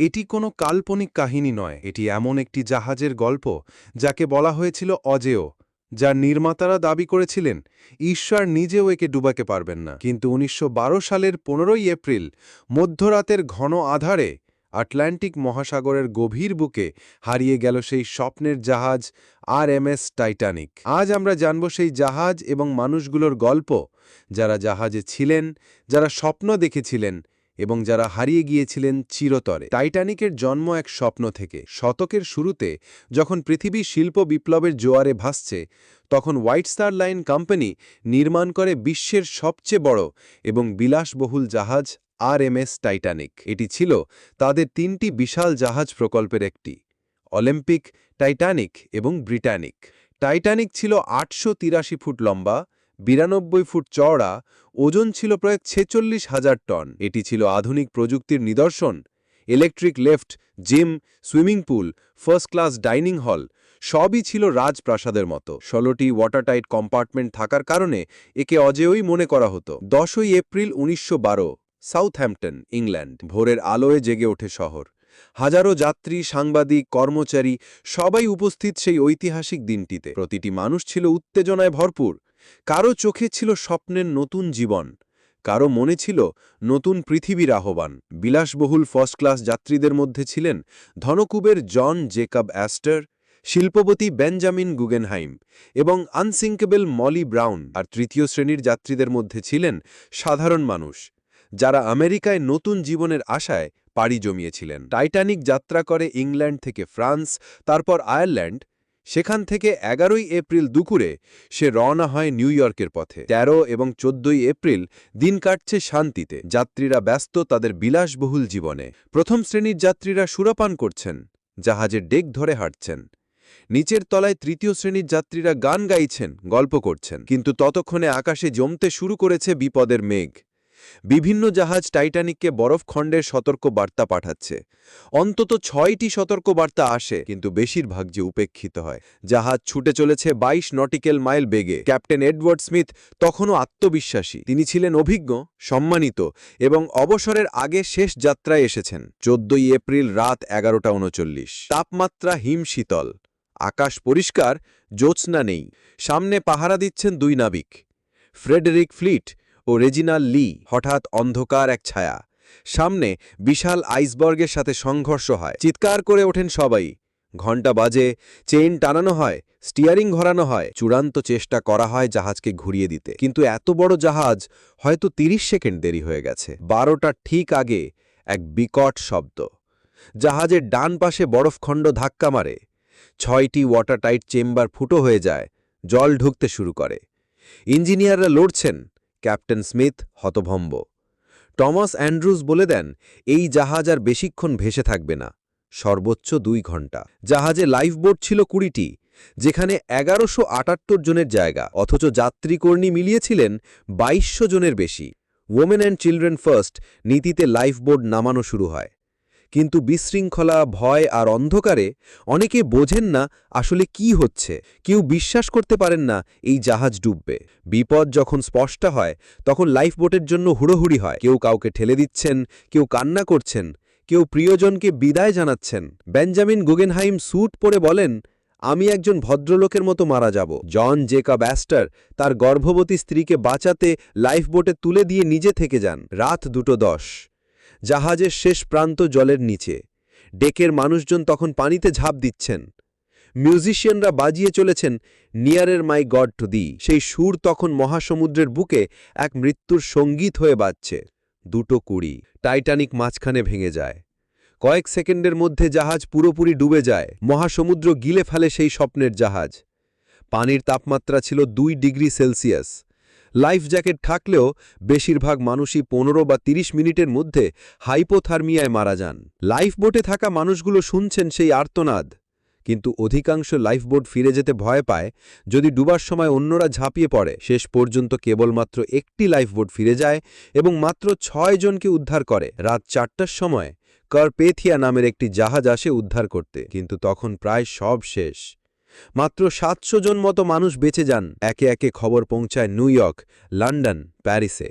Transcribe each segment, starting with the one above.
এটি কোনো কাল্পনিক কাহিনী নয়, এটি এমন একটি জাহাজের গল্প, যাকে বলা হয়েছিল অজেয়, যার নির্মাতারা দাবি করেছিলেন, ঈশ্বর নিজেও একে ডুবাকে পারবেন না। কিন্তু উনিশশো বারো সালের পনেরোই এপ্রিল, মধ্যরাতের ঘন আধারে আটলান্টিক মহাসাগরের গভীর বুকে হারিয়ে গেল সেই স্বপ্নের জাহাজ আর এম এস টাইটানিক। আজ আমরা জানব সেই জাহাজ এবং মানুষগুলোর গল্প, যারা জাহাজে ছিলেন, যারা স্বপ্ন দেখেছিলেন এবং যারা হারিয়ে গিয়েছিলেন চিরতরে। টাইটানিকের জন্ম এক স্বপ্ন থেকে। শতকের শুরুতে যখন পৃথিবী শিল্প বিপ্লবের জোয়ারে ভাসছে, তখন হোয়াইট স্টার লাইন কোম্পানি নির্মাণ করে বিশ্বের সবচেয়ে বড় এবং বিলাসবহুল জাহাজ আর এম এস টাইটানিক। এটি ছিল তাদের তিনটি বিশাল জাহাজ প্রকল্পের একটি, অলিম্পিক, টাইটানিক এবং ব্রিটানিক। টাইটানিক ছিল আটশো তিরাশি ফুট লম্বা বিরানব্বই ফুট চওড়া, ওজন ছিল প্রায় ছেচল্লিশ হাজার টন। এটি ছিল আধুনিক প্রযুক্তির নিদর্শন। Electric lift, gym, swimming pool, first class dining hall, সবই ছিল রাজপ্রাসাদের মতো। ষোলোটি ওয়াটারটাইট কম্পার্টমেন্ট থাকার কারণে একে অজেয়ই মনে করা হতো। দশই এপ্রিল উনিশশো বারো, সাউথহ্যাম্পটন, ইংল্যান্ড। ভোরের আলোয় জেগে ওঠে শহর। হাজারো যাত্রী, সাংবাদিক, কর্মচারী সবাই উপস্থিত সেই ঐতিহাসিক দিনটিতে। প্রতিটি মানুষ ছিল উত্তেজনায় ভরপুর। কারও চোখে ছিল স্বপ্নের নতুন জীবন, কারও মনে ছিল নতুন পৃথিবীর আহ্বান বিলাসবহুল ফার্স্ট ক্লাস যাত্রীদের মধ্যে ছিলেন ধনকুবের জন জেকাব অ্যাস্টার, শিল্পপতি বেঞ্জামিন গুগেনহাইম এবং আনসিঙ্কেবল মলি ব্রাউন আর তৃতীয় শ্রেণির যাত্রীদের মধ্যে ছিলেন সাধারণ মানুষ, যারা আমেরিকায় নতুন জীবনের আশায় পাড়ি জমিয়েছিলেন। টাইটানিক যাত্রা করে ইংল্যান্ড থেকে ফ্রান্স, তারপর আয়ারল্যান্ড সেখান থেকে এগারোই এপ্রিল দুপুরে সে রওনা হয় নিউ ইয়র্কের পথে। ১৩ এবং চোদ্দই এপ্রিল দিন কাটছে শান্তিতে। যাত্রীরা ব্যস্ত তাদের বিলাসবহুল জীবনে। প্রথম শ্রেণির যাত্রীরা সুরাপান করছেন, জাহাজের ডেক ধরে হাঁটছেন। নিচের তলায় তৃতীয় শ্রেণির যাত্রীরা গান গাইছেন, গল্প করছেন। কিন্তু ততক্ষণে আকাশে জমতে শুরু করেছে বিপদের মেঘ। বিভিন্ন জাহাজ টাইটানিককে বরফখণ্ডের সতর্ক বার্তা পাঠাচ্ছে। অন্তত ছয়টি সতর্ক বার্তা আসে, কিন্তু বেশিরভাগ যে উপেক্ষিত হয়। জাহাজ ছুটে চলেছে ২২ নটিক্যাল মাইল বেগে। ক্যাপ্টেন এডওয়ার্ড স্মিথ তখনও আত্মবিশ্বাসী। তিনি ছিলেন অভিজ্ঞ, সম্মানিত এবং অবসরের আগে শেষ যাত্রায় এসেছেন। চোদ্দই এপ্রিল রাত এগারোটা উনচল্লিশ। তাপমাত্রা হিম শীতল। আকাশ পরিষ্কার, জ্যোৎস্না নেই। সামনে পাহারা দিচ্ছেন দুই নাবিক। ফ্রেডেরিক ফ্লিট ও রেজিনাল লি হঠাৎ অন্ধকার এক ছায়া। সামনে বিশাল আইসবর্গের সাথে সংঘর্ষ হয়। চিৎকার করে ওঠেন সবাই। ঘণ্টা বাজে, চেইন টানানো হয়, স্টিয়ারিং ঘোরানো হয়। চূড়ান্ত চেষ্টা করা হয় জাহাজকে ঘুরিয়ে দিতে। কিন্তু এত বড় জাহাজ হয়তো ৩০ সেকেন্ড দেরি হয়ে গেছে। বারোটার ঠিক আগে এক বিকট শব্দ। জাহাজের ডান পাশে বরফখণ্ড ধাক্কা মারে। ছয়টি ওয়াটারটাইট চেম্বার ফুটো হয়ে যায়, জল ঢুকতে শুরু করে। ইঞ্জিনিয়াররা লড়ছেন ক্যাপ্টেন স্মিথ হতভম্ব। টমাস অ্যান্ড্রুজ বলে দেন, এই জাহাজ আর বেশিক্ষণ ভেসে থাকবে না। সর্বোচ্চ দুই ঘণ্টা জাহাজে লাইফবোট ছিল কুড়িটি, যেখানে এগারোশো আটাত্তর জনের জায়গা, অথচ যাত্রীকর্ণী মিলিয়েছিলেন বাইশশো জনের বেশি। ওমেন অ্যান্ড চিলড্রেন ফার্স্ট নীতিতে লাইফবোট নামানো শুরু হয়। কিন্তু বিশৃঙ্খলা, ভয় আর অন্ধকারে অনেকে বোঝেন না আসলে কি হচ্ছে। কেউ বিশ্বাস করতে পারেন না এই জাহাজ ডুববে। বিপদ যখন স্পষ্ট হয়, তখন লাইফবোটের জন্য হুড়োহুড়ি হয়। কেউ কাউকে ঠেলে দিচ্ছেন, কেউ কান্না করছেন, কেউ প্রিয়জনকে বিদায় জানাচ্ছেন। বেঞ্জামিন গুগেনহাইম স্যুট পরে বলেন, আমি একজন ভদ্রলোকের মতো মারা যাব। জন জেকা ব্যাস্টার তার গর্ভবতী স্ত্রীকে বাঁচাতে লাইফবোটে তুলে দিয়ে নিজে থেকে যান। রাত দুটো দশ। জাহাজের শেষ প্রান্ত জলের নিচে। ডেকের মানুষজন তখন পানিতে ঝাঁপ দিচ্ছেন। মিউজিশিয়ানরা বাজিয়ে চলেছেন নিয়ারের মাই গড টু দি। সেই সুর তখন মহাসমুদ্রের বুকে এক মৃত্যুর সংগীত হয়ে বাজছে। দুটো কুড়ি। টাইটানিক মাঝখানে ভেঙে যায়। কয়েক সেকেন্ডের মধ্যে জাহাজ পুরোপুরি ডুবে যায়। মহাসমুদ্র গিলে ফেলে সেই স্বপ্নের জাহাজ। পানির তাপমাত্রা ছিল দুই ডিগ্রি সেলসিয়াস। লাইফ জ্যাকেট থাকলেও বেশিরভাগ মানুষই পনেরো বা ৩০ মিনিটের মধ্যে হাইপোথার্মিয়ায় মারা যান। লাইফবোটে থাকা মানুষগুলো শুনছেন সেই আর্তনাদ। কিন্তু অধিকাংশ লাইফবোট ফিরে যেতে ভয় পায় যদি ডুবার সময় অন্যরা ঝাঁপিয়ে পড়ে। শেষ পর্যন্ত কেবলমাত্র একটি লাইফবোট ফিরে যায় এবং মাত্র ছয় জনকে উদ্ধার করে। রাত চারটার সময় কারপেথিয়া নামের একটি জাহাজ আসে উদ্ধার করতে। কিন্তু তখন প্রায় সব শেষ। মাত্র সাতশো জন মতো মানুষ বেঁচে যান। একে একে খবর পৌঁছায় নিউ ইয়র্ক, লন্ডন, প্যারিসে।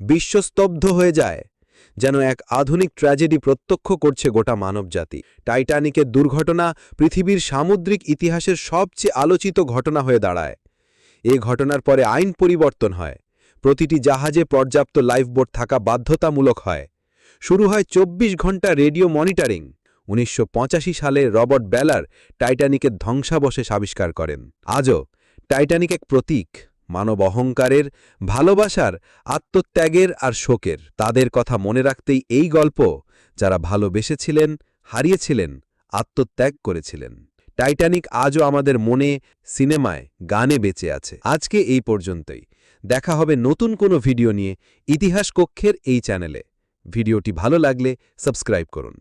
বিশ্বস্তব্ধ হয়ে যায়, যেন এক আধুনিক ট্র্যাজেডি প্রত্যক্ষ করছে গোটা মানবজাতি। টাইটানিকের দুর্ঘটনা পৃথিবীর সামুদ্রিক ইতিহাসের সবচেয়ে আলোচিত ঘটনা হয়ে দাঁড়ায়। এ ঘটনার পরে আইন পরিবর্তন হয়। প্রতিটি জাহাজে পর্যাপ্ত লাইফবোট থাকা বাধ্যতামূলক হয়। শুরু হয় ২৪ ঘণ্টা রেডিও মনিটরিং। উনিশশো পঁচাশি সালে রবার্ট বেলার টাইটানিকের ধ্বংসাবশেষ আবিষ্কার করেন। আজও টাইটানিক এক প্রতীক মানব অহংকারের, ভালোবাসার, আত্মত্যাগের আর শোকের। তাদের কথা মনে রাখতেই এই গল্প, যারা ভালোবেসেছিলেন, হারিয়েছিলেন, আত্মত্যাগ করেছিলেন। টাইটানিক আজও আমাদের মনে, সিনেমায় গানে বেঁচে আছে। আজকে এই পর্যন্তই। দেখা হবে নতুন কোনো ভিডিও নিয়ে ইতিহাস কক্ষের এই চ্যানেলে। ভিডিওটি ভালো লাগলে সাবস্ক্রাইব করুন।